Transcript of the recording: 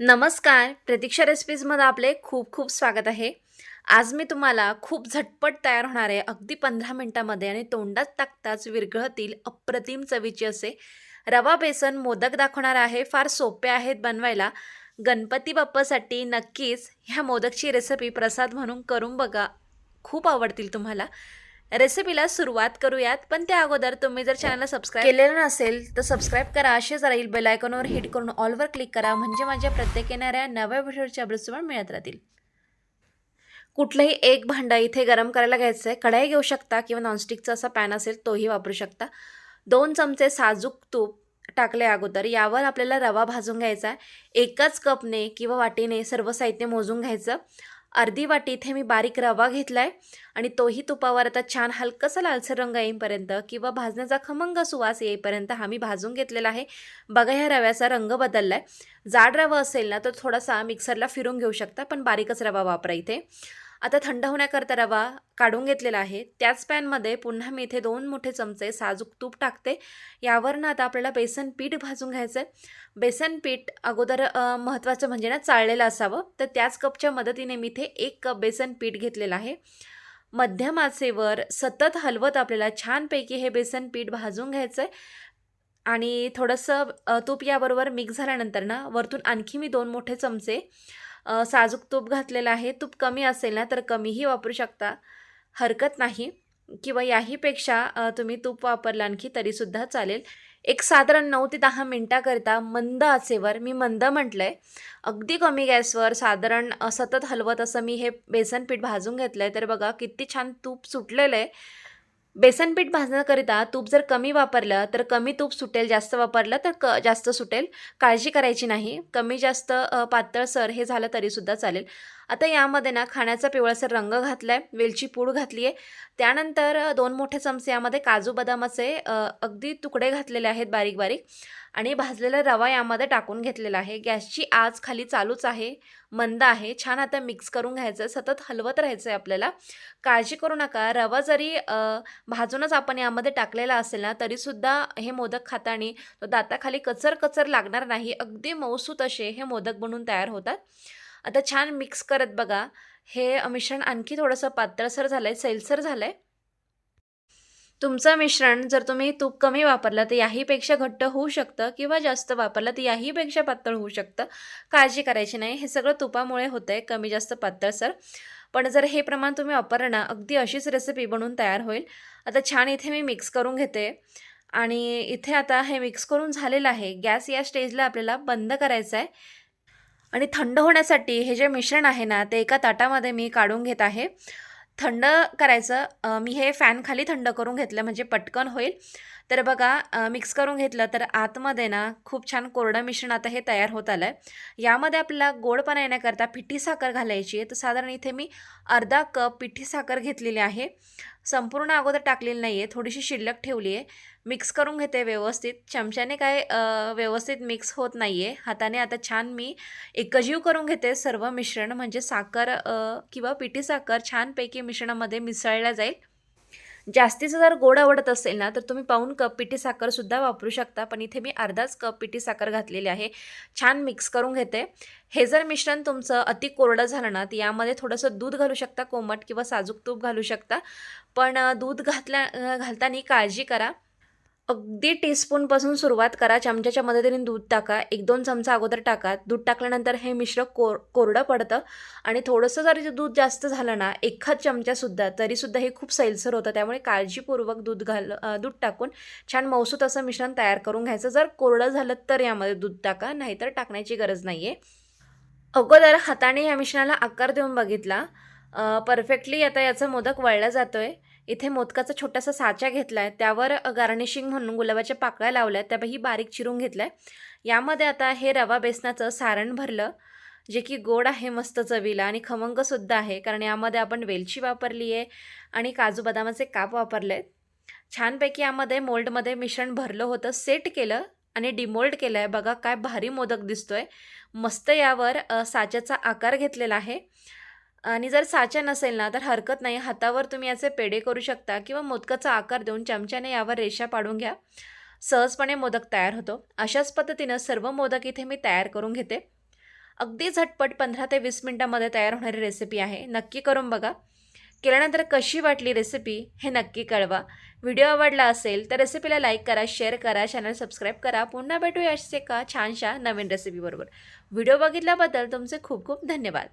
नमस्कार प्रतीक्षा रेसिपीजमध्ये आपले खूप खूप स्वागत आहे. आज मी तुम्हाला खूप झटपट तयार होणारे अगदी पंधरा मिनटामध्ये आणि तोंडात टाकताच विरघळतील अप्रतिम चवीचे असे. रवा बेसन मोदक दाखवणार आहे फार सोपे आहेत बनवायला. गणपती बाप्पासाठी नक्कीच ह्या मोदकची रेसिपी प्रसाद म्हणून करून बघा. खूप आवडतील तुम्हाला. रेसिपीला सुरुवात करूयात पण त्या अगोदर तुम्ही जर चॅनलला सबस्क्राईब केलेलं नसेल तर सबस्क्राईब करा. असेच राहील बेल आयकॉनवर हिट करून ऑलवर क्लिक करा. म्हणजे माझ्या प्रत्येक येणाऱ्या नव्या व्हिडिओच्या अपडेट्स मिळत राहतील. कुठलंही एक भांडं इथे गरम करायला घ्यायचं आहे कढाई घेऊ शकता किंवा नॉनस्टिकचा असा पॅन असेल तोही वापरू शकता. दोन चमचे साजूक तूप टाकले अगोदर यावर आपल्याला रवा भाजून घ्यायचा आहे. एकाच कपने किंवा वाटीने सर्व साहित्य मोजून घ्यायचं. अर्धी वाटी इथे मी बारीक रवा घेतला आहे आणि तोही तुपावर आता छान हलकसा लालसर रंग येईपर्यंत किंवा भाजण्याचा खमंग सुवास येईपर्यंत हा मी भाजून घेतलेला आहे. बघा ह्या रव्याचा रंग बदलला आहे जाड रवा असेल ना तर थोडासा मिक्सरला फिरून घेऊ शकता पण बारीकच रवा वापरा इथे. आता थंड होण्याकरता रवा काढून घेतलेला आहे. त्याच पॅनमध्ये पुन्हा मी इथे दोन मोठे चमचे साजूक तूप टाकते. यावरनं आता आपल्याला बेसन पीठ भाजून घ्यायचं आहे बेसन पीठ अगोदर महत्त्वाचं म्हणजे ना चाळलेलं असावं. तर त्याच कपच्या मदतीने मी इथे एक कप बेसन पीठ घेतलेलं आहे. मध्यम आचेवर सतत हलवत आपल्याला छानपैकी हे बेसन पीठ भाजून घ्यायचं आहे आणि थोडंसं तूप याबरोबर मिक्स झाल्यानंतर ना वरतून आणखी मी दोन मोठे चमचे साजूक तूप घातलेलं आहे तूप कमी असेल ना तर कमीही वापरू शकता. हरकत नाही. किंवा याहीपेक्षा तुम्ही तूप वापरलं आणखी तरीसुद्धा चालेल. एक साधारण नऊ ते दहा मिनटाकरिता मंद आचेवर मी मंद म्हटलं आहे अगदी कमी गॅसवर साधारण सतत हलवत असं मी हे बेसन पीठ भाजून घेतलं आहे तर बघा किती छान तूप सुटलेलं आहे. बेसन पीठ भाजण्याकरिता तूप जर कमी वापरलं तर कमी तूप सुटेल जास्त वापरलं तर क जास्त सुटेल. काळजी करायची नाही. कमी जास्त पातळसर हे झालं तरीसुद्धा चालेल. आता यामध्ये ना खाण्याचा पिवळसर रंग घातला आहे वेलची पूड घातली आहे. त्यानंतर दोन मोठे चमचे यामध्ये काजू बदामाचे अगदी तुकडे घातलेले आहेत बारीक बारीक आणि भाजलेला रवा यामध्ये टाकून घेतलेला आहे. गॅसची आज खाली चालूच आहे. मंद आहे. छान आता मिक्स करून घ्यायचं. सतत हलवत राहायचं आहे आपल्याला. काळजी करू नका. रवा जरी भाजूनच आपण यामध्ये टाकलेला असेल ना तरीसुद्धा हे मोदक खाताना तो दाताखाली कचर कचर लागणार नाही. अगदी मऊसूत असे हे मोदक बनून तयार होतात. आता छान मिक्स करत बघा. हे मिश्रण आणखी थोडंसं पातळसर झालं आहे सैलसर झालं आहे तुमचं मिश्रण जर तुम्ही तूप कमी वापरलं तर याहीपेक्षा घट्ट होऊ शकतं किंवा जास्त वापरलं तर याहीपेक्षा पातळ होऊ शकतं. काळजी करायची नाही. हे सगळं तुपामुळे होतं आहे कमी जास्त पातळसर पण जर हे प्रमाण तुम्ही वापरणं अगदी अशीच रेसिपी बनवून तयार होईल. आता छान इथे मी मिक्स करून घेते. आणि इथे आता हे मिक्स करून झालेलं आहे. गॅस या स्टेजला आपल्याला बंद करायचं आहे आणि थंड होण्यासाठी हे जे मिश्रण आहे ना ते एका ताटामध्ये मी काढून घेत आहे. थंड करायचं. मी हे फॅन खाली थंड करून घेतलं म्हणजे पटकन होईल. तर बघा मिक्स करून घेतलं तर आतमध्ये ना खूप छान कोरडं मिश्रण आता हे तयार होत आलं आहे यामध्ये आपल्याला गोडपणा येण्याकरता पिठी साखर घालायची आहे. तर साधारण इथे मी अर्धा कप पिठी साखर घेतलेली आहे. संपूर्ण अगोदर टाकलेली नाही आहे थोडीशी शिल्लक ठेवली आहे. मिक्स करून घेते व्यवस्थित. चमच्याने काय व्यवस्थित मिक्स होत नाही आहे हाताने आता छान मी एकजीव करून घेते सर्व मिश्रण. म्हणजे साखर किंवा पिठी साखर छानपैकी मिश्रणामध्ये मिसळल्या जाईल. जास्तीचं जर गोड आवडत असेल ना तर तुम्ही पाऊन कप पिठी साखरसुद्धा वापरू शकता. पण इथे मी अर्धाच कप पिठी साखर घातलेली आहे. छान मिक्स करून घेते. हे जर मिश्रण तुमचं अति कोरडं झालं ना तर यामध्ये थोडंसं दूध घालू शकता कोमट किंवा साजूक तूप घालू शकता. पण दूध घातल्या घालताना काळजी करा. अगदी टीस्पूनपासून सुरुवात करा. चमच्याच्या मदतीने दूध टाका. एक दोन चमचा अगोदर टाका. दूध टाकल्यानंतर हे मिश्र कोर कोरडं पडतं. आणि थोडंसं जरी दूध जास्त झालं ना एखाद चमचासुद्धा तरीसुद्धा हे खूप सैलसर होतं. त्यामुळे काळजीपूर्वक दूध घाल दूध टाकून छान मौसूत असं मिश्रण तयार करून घ्यायचं. जर कोरडं झालं तर यामध्ये दूध टाका नाहीतर टाकण्याची गरज नाही आहे अगोदर हाताने या मिश्रणाला आकार देऊन बघितला. परफेक्टली आता याचा मोदक वळला जातो आहे इथे मोदकाचा छोटासा साचा घेतला आहे त्यावर गार्निशिंग म्हणून गुलाबाच्या पाकळ्या लावल्या आहेत त्याही बारीक चिरून घेतलं आहे यामध्ये आता हे रवा बेसनाचं सारण भरलं जे की गोड आहे मस्त चवीला आणि खमंगसुद्धा आहे कारण यामध्ये आपण वेलची वापरली आहे आणि काजू बदामाचे काप वापरले आहेत छानपैकी यामध्ये मोल्डमध्ये मिश्रण भरलं होतं सेट केलं आणि डिमोल्ड केलं आहे बघा काय भारी मोदक दिसतोय. मस्त यावर साच्याचा आकार घेतलेला आहे. आणि जर साचा नसेल ना तर हरकत नाही. हातावर तुम्ही याचे पेढे करू शकता किंवा मोदकाचा आकार देऊन चमच्याने यावर रेषा पाडून घ्या. सहजपणे मोदक तयार होतो. अशाच पद्धतीनं सर्व मोदक इथे मी तयार करून घेते. अगदी झटपट पंधरा ते वीस मिनटामध्ये तयार होणारी रेसिपी आहे. नक्की करून बघा. केल्यानंतर कशी वाटली रेसिपी हे नक्की कळवा. व्हिडिओ आवडला असेल तर रेसिपीला लाईक करा शेअर करा चॅनल सबस्क्राईब करा. पुन्हा भेटूया असे एका छानशा नवीन रेसिपीबरोबर व्हिडिओ बघितल्याबद्दल तुमचे खूप खूप धन्यवाद.